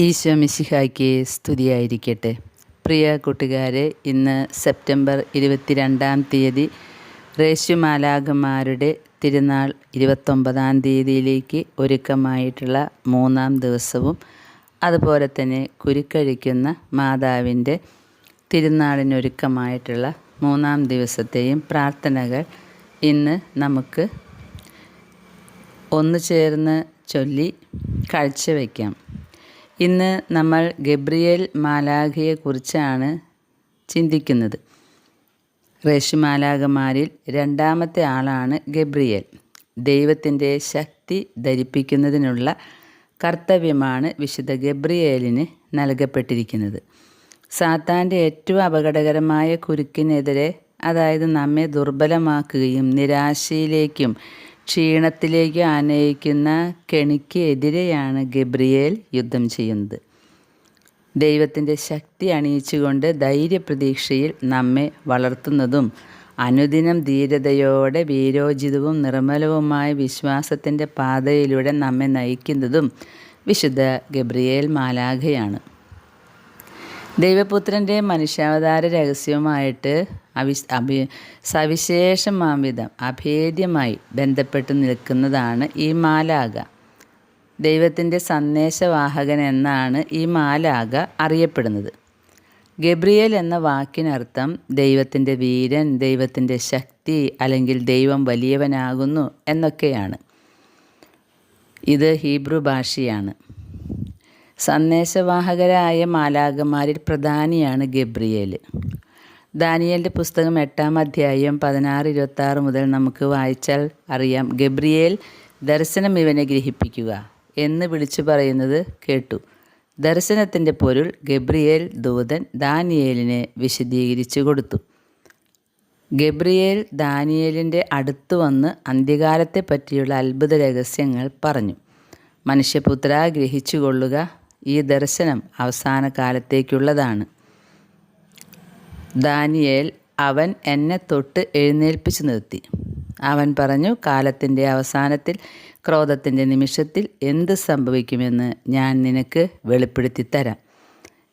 ഈശോ മിശിഹായ്ക്ക് സ്തുതിയായിരിക്കട്ടെ. പ്രിയ കൂട്ടുകാരെ ഇന്ന് സെപ്റ്റംബർ ഇരുപത്തിരണ്ടാം തീയതി റേശുമാലാകന്മാരുടെ തിരുനാൾ ഇരുപത്തൊമ്പതാം തീയതിയിലേക്ക് ഒരുക്കമായിട്ടുള്ള മൂന്നാം ദിവസവും അതുപോലെ തന്നെ കുരുക്കഴിക്കുന്ന മാതാവിന്റെ തിരുനാളിനൊരുക്കമായിട്ടുള്ള മൂന്നാം ദിവസത്തെയും പ്രാർത്ഥനകൾ ഇന്ന് നമുക്ക് ഒന്നു ചേർന്ന് ചൊല്ലി കാഴ്ചവെക്കാം. ഇന്ന് നമ്മൾ ഗബ്രിയേൽ മാലാഖയെക്കുറിച്ചാണ് ചിന്തിക്കുന്നത്. റേഷുമാലാകമാരിൽ രണ്ടാമത്തെ ആളാണ് ഗബ്രിയേൽ. ദൈവത്തിന്റെ ശക്തി ധരിപ്പിക്കുന്നതിനുള്ള കർത്തവ്യമാണ് വിശുദ്ധ ഗബ്രിയേലിന് നൽകപ്പെട്ടിരിക്കുന്നത്. സാത്താന്റെ ഏറ്റവും അപകടകരമായ കുരുക്കിനെതിരെ അതായത് നമ്മെ ദുർബലമാക്കുകയും നിരാശയിലേക്കും ക്ഷീണത്തിലേക്ക് ആനയിക്കുന്ന കെണിക്ക് എതിരെയാണ് ഗബ്രിയേൽ യുദ്ധം ചെയ്യുന്നത്. ദൈവത്തിന്റെ ശക്തി അണിയിച്ചുകൊണ്ട് ധൈര്യപ്രതീക്ഷയിൽ നമ്മെ വളർത്തുന്നതും അനുദിനം ധീരതയോടെ വീരോചിതവും നിർമ്മലവുമായ വിശ്വാസത്തിന്റെ പാതയിലൂടെ നമ്മെ നയിക്കുന്നതും വിശുദ്ധ ഗബ്രിയേൽ മാലാഖയാണ്. ദൈവപുത്രന്റെ മനുഷ്യാവതാര രഹസ്യവുമായിട്ട് അവി അഭി സവിശേഷമാംവിധം അഭേദ്യമായി ബന്ധപ്പെട്ട് നിൽക്കുന്നതാണ് ഈ മാലാക ദൈവത്തിന്റെ സന്ദേശവാഹകൻ എന്നാണ് ഈ മാലാക അറിയപ്പെടുന്നത്. ഗബ്രിയേൽ എന്ന വാക്കിനർത്ഥം ദൈവത്തിന്റെ വീരൻ ദൈവത്തിന്റെ ശക്തി അല്ലെങ്കിൽ ദൈവം വലിയവനാകുന്നു എന്നൊക്കെയാണ്. ഇത് ഹീബ്രു ഭാഷയാണ്. സന്ദേശവാഹകരായ മാലാകന്മാരിൽ പ്രധാനിയാണ് ഗബ്രിയേൽ. ദാനിയലിന്റെ പുസ്തകം എട്ടാം അധ്യായം പതിനാറ് ഇരുപത്തി ആറ് മുതൽ നമുക്ക് വായിച്ചാൽ അറിയാം. ഗബ്രിയേൽ ദർശനം ഇവനെ ഗ്രഹിപ്പിക്കുക എന്ന് വിളിച്ചു പറയുന്നത് കേട്ടു. ദർശനത്തിന്റെ പൊരുൾ ഗബ്രിയേൽ ദൂതൻ ദാനിയേലിനെ വിശദീകരിച്ചു കൊടുത്തു. ഗബ്രിയേൽ ദാനിയേലിന്റെ അടുത്ത് വന്ന് അന്ത്യകാലത്തെ പറ്റിയുള്ള അത്ഭുത രഹസ്യങ്ങൾ പറഞ്ഞു. മനുഷ്യപുത്ര ഗ്രഹിച്ചുകൊള്ളുക ഈ ദർശനം അവസാന കാലത്തേക്കുള്ളതാണ്. ദാനിയേൽ അവൻ എന്നെ തൊട്ട് എഴുന്നേൽപ്പിച്ചു നിർത്തി. അവൻ പറഞ്ഞു കാലത്തിന്റെ അവസാനത്തിൽ ക്രോധത്തിന്റെ നിമിഷത്തിൽ എന്ത് സംഭവിക്കുമെന്ന് ഞാൻ നിനക്ക് വെളിപ്പെടുത്തി തരാം.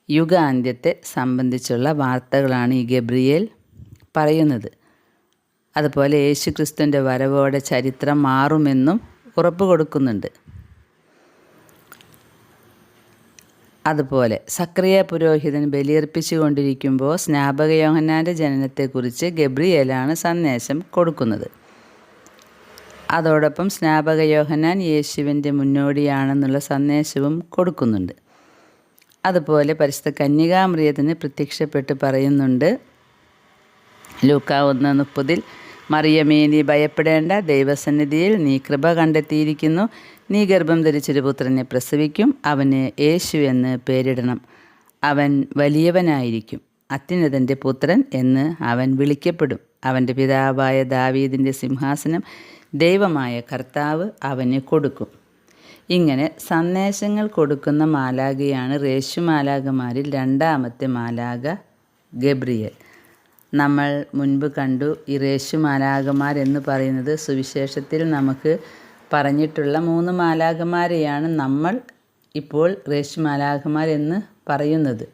യുഗാന്ത്യത്തെ സംബന്ധിച്ചുള്ള വാർത്തകളാണ് ഈ ഗബ്രിയേൽ പറയുന്നത്. അതുപോലെ യേശുക്രിസ്തുവിന്റെ വരവോടെ ചരിത്രം മാറുമെന്നും ഉറപ്പ് കൊടുക്കുന്നുണ്ട് അതുപോലെ സക്രിയ പുരോഹിതൻ ബലിയർപ്പിച്ചു കൊണ്ടിരിക്കുമ്പോൾ സ്നാപക യോഹന്നാന്റെ ജനനത്തെക്കുറിച്ച് ഗബ്രിയേലാണ് സന്ദേശം കൊടുക്കുന്നത്. അതോടൊപ്പം സ്നാപക യോഹന്നാൻ യേശുവിന്റെ മുന്നോടിയാണെന്നുള്ള സന്ദേശവും കൊടുക്കുന്നുണ്ട്. അതുപോലെ പരിശുദ്ധ കന്യകാമൃയത്തിന് പ്രത്യക്ഷപ്പെട്ട് പറയുന്നുണ്ട് ലൂക്ക ഒന്ന് മുപ്പതിൽ മറിയമേ നീ ഭയപ്പെടേണ്ട. ദൈവസന്നിധിയിൽ നീ കൃപ കണ്ടെത്തിയിരിക്കുന്നു. നീ ഗർഭം ധരിച്ചൊരു പുത്രനെ പ്രസവിക്കും അവന് യേശു എന്ന് പേരിടണം. അവൻ വലിയവനായിരിക്കും. അത്യുന്നതന്റെ പുത്രൻ എന്ന് അവൻ വിളിക്കപ്പെടും. അവന്റെ പിതാവായ ദാവീദിന്റെ സിംഹാസനം ദൈവമായ കർത്താവ് അവന് കൊടുക്കും. ഇങ്ങനെ സന്ദേശങ്ങൾ കൊടുക്കുന്ന മാലാഖയാണ് മാലാഖമാരിൽ രണ്ടാമത്തെ മാലാഖ ഗബ്രിയൽ. നമ്മൾ മുൻപ് കണ്ടു ഈ മാലാഖമാർ എന്ന് പറയുന്നത് സുവിശേഷത്തിൽ നമുക്ക് പറഞ്ഞിട്ടുള്ള മൂന്ന് മാലാഖമാരെയാണ് നമ്മൾ ഇപ്പോൾ റേശു മാലാഖമാർ എന്ന് പറയുന്നത്.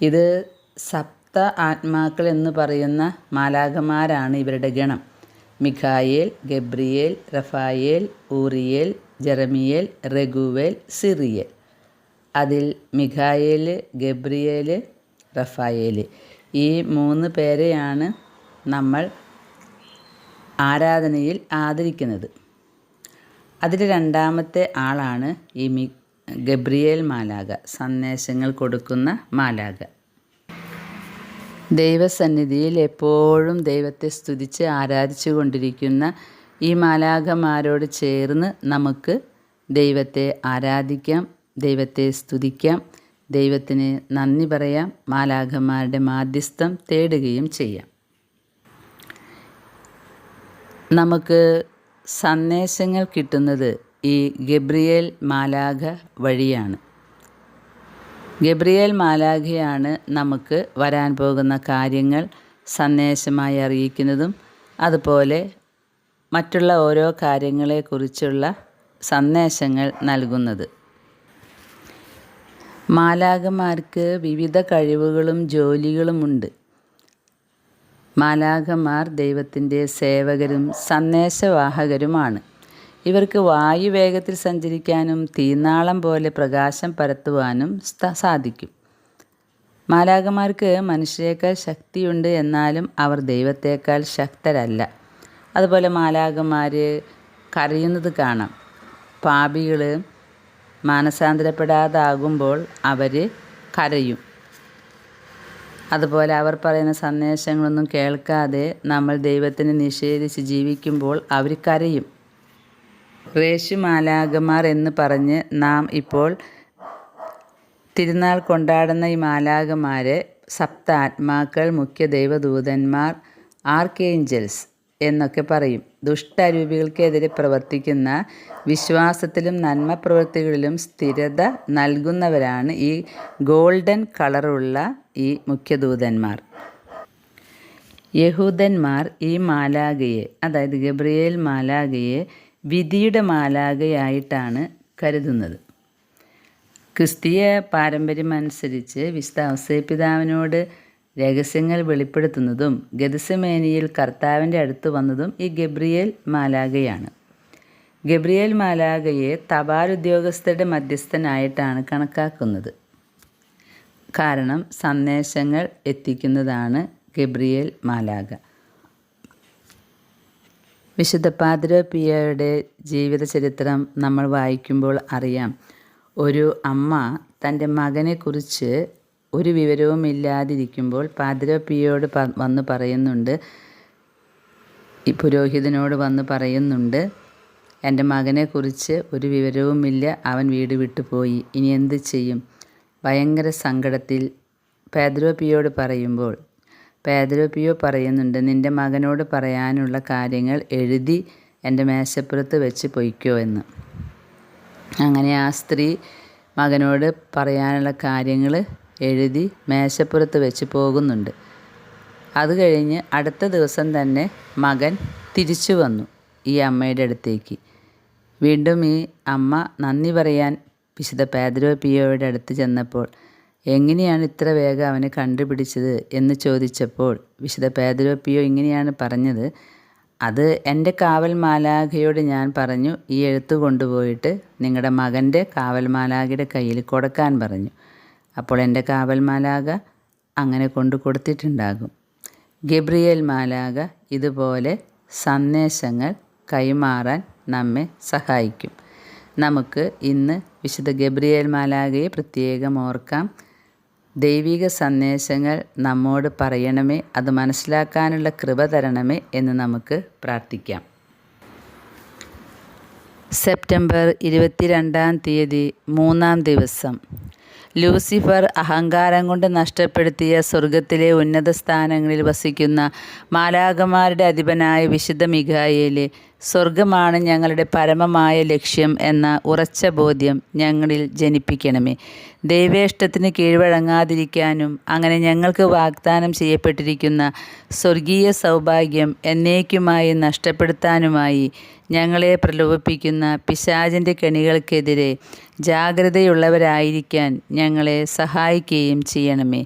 ഇത് സപ്ത ആത്മാക്കൾ എന്ന് പറയുന്ന മാലാഖമാരാണ് ഇവരുടെ ഗണം. Michael Gabriel Raphael Uriel Jeremiel Raguel Sariel. അതിൽ മിഖായേൽ ഗബ്രിയേൽ റഫായേൽ. ഈ മൂന്ന് പേരെയാണ് നമ്മൾ ആരാധനയിൽ ആദരിക്കുന്നത്. അതിൽ രണ്ടാമത്തെ ആളാണ് ഈ മി ഗബ്രിയേൽ മാലാക സന്ദേശങ്ങൾ കൊടുക്കുന്ന മാലാക ദൈവസന്നിധിയിൽ എപ്പോഴും ദൈവത്തെ സ്തുതിച്ച് ആരാധിച്ചു കൊണ്ടിരിക്കുന്ന ഈ മാലാഖമാരോട് ചേർന്ന് നമുക്ക് ദൈവത്തെ ആരാധിക്കാം ദൈവത്തെ സ്തുതിക്കാം ദൈവത്തിന് നന്ദി പറയാം മാലാഖമാരുടെ മാധ്യസ്ഥം തേടുകയും ചെയ്യാം. നമുക്ക് സന്ദേശങ്ങൾ കിട്ടുന്നത് ഈ ഗബ്രിയേൽ മാലാഖ വഴിയാണ്. ഗബ്രിയേൽ മാലാഖയാണ് നമുക്ക് വരാൻ പോകുന്ന കാര്യങ്ങൾ സന്ദേശമായി അറിയിക്കുന്നതും അതുപോലെ മറ്റുള്ള ഓരോ കാര്യങ്ങളെക്കുറിച്ചുള്ള സന്ദേശങ്ങൾ നൽകുന്നത്. മാലാഖമാർക്ക് വിവിധ കഴിവുകളും ജോലികളുമുണ്ട്. മാലാഖമാർ ദൈവത്തിന്റെ സേവകരും സന്ദേശവാഹകരുമാണ്. ഇവർക്ക് വായു വേഗത്തിൽ സഞ്ചരിക്കാനും തീനാളം പോലെ പ്രകാശം പരത്തുവാനും സാധിക്കും. മാലാഖമാർക്ക് മനുഷ്യരെക്കാൾ ശക്തിയുണ്ട് എന്നാലും അവർ ദൈവത്തേക്കാൾ ശക്തരല്ല. അതുപോലെ മാലാഖമാർ കരയുന്നത് കാണാം. പാപികൾ മാനസാന്തരപ്പെടാതാകുമ്പോൾ അവർ കരയും. അതുപോലെ അവർ പറയുന്ന സന്ദേശങ്ങളൊന്നും കേൾക്കാതെ നമ്മൾ ദൈവത്തിന് നിഷേധിച്ച് ജീവിക്കുമ്പോൾ അവർ കരയും. റേഷു മാലാകമാർ എന്ന് പറഞ്ഞ് നാം ഇപ്പോൾ തിരുനാൾ കൊണ്ടാടുന്ന ഈ മാലാകമാരെ സപ്ത ആത്മാക്കൾ മുഖ്യ ദൈവദൂതന്മാർ ആർക്കേഞ്ചൽസ് എന്നൊക്കെ പറയും. ദുഷ്ടരൂപികൾക്കെതിരെ പ്രവർത്തിക്കുന്ന വിശ്വാസത്തിലും നന്മ പ്രവൃത്തികളിലും സ്ഥിരത നൽകുന്നവരാണ് ഈ ഗോൾഡൻ കളറുള്ള ഈ മുഖ്യദൂതന്മാർ. യഹൂദന്മാർ ഈ മാലാകയെ അതായത് ഗബ്രിയേൽ മാലാകയെ വിധിയുടെ മാലാകയായിട്ടാണ് കരുതുന്നത്. ക്രിസ്തീയ പാരമ്പര്യമനുസരിച്ച് വിശുദ്ധ ഔസേപ്പിതാവിനോട് രഹസ്യങ്ങൾ വെളിപ്പെടുത്തുന്നതും ഗദസമേനിയിൽ കർത്താവിന്റെ അടുത്ത് വന്നതും ഈ ഗബ്രിയേൽ മാലാഗയാണ് ഗബ്രിയേൽ മാലാഗയെ തപാൽ ഉദ്യോഗസ്ഥരുടെ മധ്യസ്ഥനായിട്ടാണ് കണക്കാക്കുന്നത്. കാരണം സന്ദേശങ്ങൾ എത്തിക്കുന്നതാണ് ഗബ്രിയേൽ മാലാഗ വിശുദ്ധ പാദ്രോ പിയയുടെ ജീവിതചരിത്രം നമ്മൾ വായിക്കുമ്പോൾ അറിയാം. ഒരു അമ്മ തന്റെ മകനെക്കുറിച്ച് ഒരു വിവരവും ഇല്ലാതിരിക്കുമ്പോൾ പാതിരപ്പിയോട് പിയോട് വന്ന് പറയുന്നുണ്ട്. ഈ പുരോഹിതനോട് വന്ന് പറയുന്നുണ്ട്. എന്റെ മകനെക്കുറിച്ച് ഒരു വിവരവുമില്ല അവൻ വീട് വിട്ടു പോയി. ഇനി എന്ത് ചെയ്യും? ഭയങ്കര സങ്കടത്തിൽ പേദ്രോപിയോട് പറയുമ്പോൾ പേദ്രോപിയോ പറയുന്നുണ്ട് നിന്റെ മകനോട് പറയാനുള്ള കാര്യങ്ങൾ എഴുതി എന്റെ മേശപ്പുറത്ത് വെച്ച് പൊയ്ക്കോ എന്ന്. അങ്ങനെ ആ സ്ത്രീ മകനോട് പറയാനുള്ള കാര്യങ്ങൾ എഴുതി മേശപ്പുറത്ത് വെച്ച് പോകുന്നുണ്ട്. അത് കഴിഞ്ഞ് അടുത്ത ദിവസം തന്നെ മകൻ തിരിച്ചു വന്നു ഈ അമ്മയുടെ അടുത്തേക്ക്. വീണ്ടും ഈ അമ്മ നന്ദി പറയാൻ വിശുദ്ധ പേദ്രോ പിയോയുടെ അടുത്ത് ചെന്നപ്പോൾ എങ്ങനെയാണ് ഇത്ര വേഗം അവനെ കണ്ടുപിടിച്ചത്? എന്ന് ചോദിച്ചപ്പോൾ വിശുദ്ധ പേദ്രോ പിയോ ഇങ്ങനെയാണ് പറഞ്ഞത്. അത് എന്റെ കാവൽ മാലാഖയോട് ഞാൻ പറഞ്ഞു ഈ എഴുത്ത് കൊണ്ടുപോയിട്ട് നിങ്ങളുടെ മകന്റെ കാവൽ മാലാഖയുടെ കയ്യിൽ കൊടുക്കാൻ പറഞ്ഞു. അപ്പോൾ എന്റെ കാവൽ മാലാക അങ്ങനെ കൊണ്ടു കൊടുത്തിട്ടുണ്ടാകും. ഗബ്രിയേൽ മാലാക ഇതുപോലെ സന്ദേശങ്ങൾ കൈമാറാൻ നമ്മെ സഹായിക്കും. നമുക്ക് ഇന്ന് വിശുദ്ധ ഗബ്രിയേൽ മാലാകയെ പ്രത്യേകം ഓർക്കാം. ദൈവിക സന്ദേശങ്ങൾ നമ്മോട് പറയണമേ അത് മനസ്സിലാക്കാനുള്ള കൃപ തരണമേ എന്ന് നമുക്ക് പ്രാർത്ഥിക്കാം. സെപ്റ്റംബർ ഇരുപത്തിരണ്ടാം തീയതി മൂന്നാം ദിവസം. ലൂസിഫർ അഹങ്കാരം കൊണ്ട് നഷ്ടപ്പെടുത്തിയ സ്വർഗത്തിലെ ഉന്നത സ്ഥാനങ്ങളിൽ വസിക്കുന്ന മാലാകമാരുടെ അധിപനായ വിശുദ്ധ മിഖായേലെ. സ്വർഗമാണ് ഞങ്ങളുടെ പരമമായ ലക്ഷ്യം എന്ന ഉറച്ച ബോധ്യം ഞങ്ങളിൽ ജനിപ്പിക്കണമേ. ദൈവേഷ്ടത്തിന് കീഴ്വഴങ്ങാതിരിക്കാനും അങ്ങനെ ഞങ്ങൾക്ക് വാഗ്ദാനം ചെയ്യപ്പെട്ടിരിക്കുന്ന സ്വർഗീയ സൗഭാഗ്യം എന്നേക്കുമായി നഷ്ടപ്പെടുത്താനുമായി ഞങ്ങളെ പ്രലോഭിപ്പിക്കുന്ന പിശാചിന്റെ കെണികൾക്കെതിരെ ജാഗ്രതയുള്ളവരായിരിക്കാൻ ഞങ്ങളെ സഹായിക്കുകയും ചെയ്യണമേ.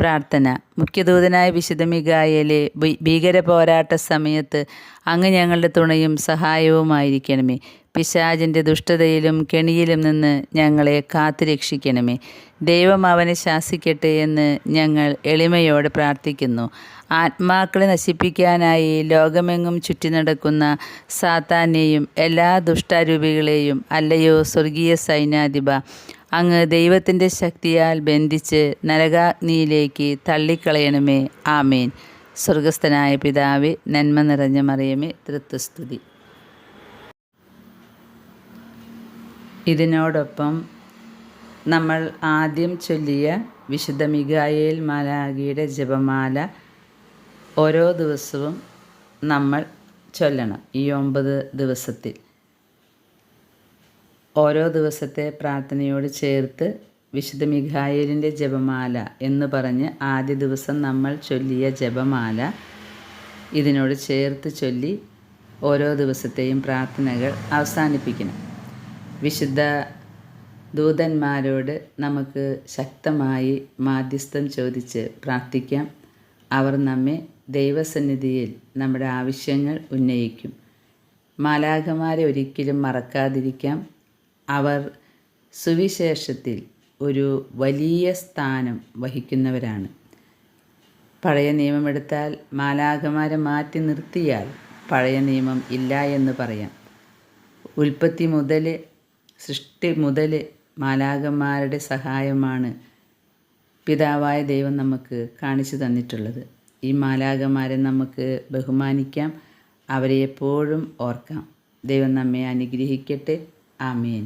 പ്രാർത്ഥന. മുഖ്യദൂതനായ വിശുദ്ധ മികായലെ ഭീകര പോരാട്ട സമയത്ത് അങ്ങ് ഞങ്ങളുടെ തുണയും സഹായവുമായിരിക്കണമേ. പിശാജിന്റെ ദുഷ്ടതയിലും കെണിയിലും നിന്ന് ഞങ്ങളെ കാത്തുരക്ഷിക്കണമേ. ദൈവം അവനെ ശാസിക്കട്ടെ എന്ന് ഞങ്ങൾ എളിമയോടെ പ്രാർത്ഥിക്കുന്നു. ആത്മാക്കളെ നശിപ്പിക്കാനായി ലോകമെങ്ങും ചുറ്റി നടക്കുന്ന സാത്താനെയും എല്ലാ ദുഷ്ടാരൂപികളെയും അല്ലയോ സ്വർഗീയ സൈന്യാധിപ അങ്ങ് ദൈവത്തിന്റെ ശക്തിയാൽ ബന്ധിച്ച് നരകാഗ്നിയിലേക്ക് തള്ളിക്കളയണമേ. ആമേൻ. സ്വർഗസ്ഥനായ പിതാവെ നന്മ നിറഞ്ഞ മറിയമേ തൃത്വസ്തുതി. ഇതിനോടൊപ്പം നമ്മൾ ആദ്യം ചൊല്ലിയ വിശുദ്ധ മിഗായേൽ മാലാഖിയുടെ ജപമാല ഓരോ ദിവസവും നമ്മൾ ചൊല്ലണം ഈ ഒമ്പത് ദിവസത്തിൽ. ഓരോ ദിവസത്തെ പ്രാർത്ഥനയോട് ചേർത്ത് വിശുദ്ധ മിഖായേലിന്റെ ജപമാല എന്ന് പറഞ്ഞ് ആദ്യ ദിവസം നമ്മൾ ചൊല്ലിയ ജപമാല ഇതിനോട് ചേർത്ത് ചൊല്ലി ഓരോ ദിവസത്തെയും പ്രാർത്ഥനകൾ അവസാനിപ്പിക്കണം. വിശുദ്ധ ദൂതന്മാരോട് നമുക്ക് ശക്തമായി മാധ്യസ്ഥം ചോദിച്ച് പ്രാർത്ഥിക്കാം. അവർ നമ്മെ ദൈവസന്നിധിയിൽ നമ്മുടെ ആവശ്യങ്ങൾ ഉന്നയിക്കും. മാലാഖമാരെ ഒരിക്കലും മറക്കാതിരിക്കാം. അവർ സുവിശേഷത്തിൽ ഒരു വലിയ സ്ഥാനം വഹിക്കുന്നവരാണ്. പഴയ നിയമമെടുത്താൽ മാലാഖമാരെ മാറ്റി നിർത്തിയാൽ പഴയ നിയമം ഇല്ല എന്ന് പറയാം. ഉൽപ്പത്തി മുതൽ സൃഷ്ടി മുതൽ മാലാഖമാരുടെ സഹായമാണ് പിതാവായ ദൈവം നമുക്ക് കാണിച്ചു തന്നിട്ടുള്ളത്. ഈ മാലാഖമാരെ നമുക്ക് ബഹുമാനിക്കാം. അവരെ എപ്പോഴും ഓർക്കാം. ദൈവം നമ്മെ അനുഗ്രഹിക്കട്ടെ. ആമേൻ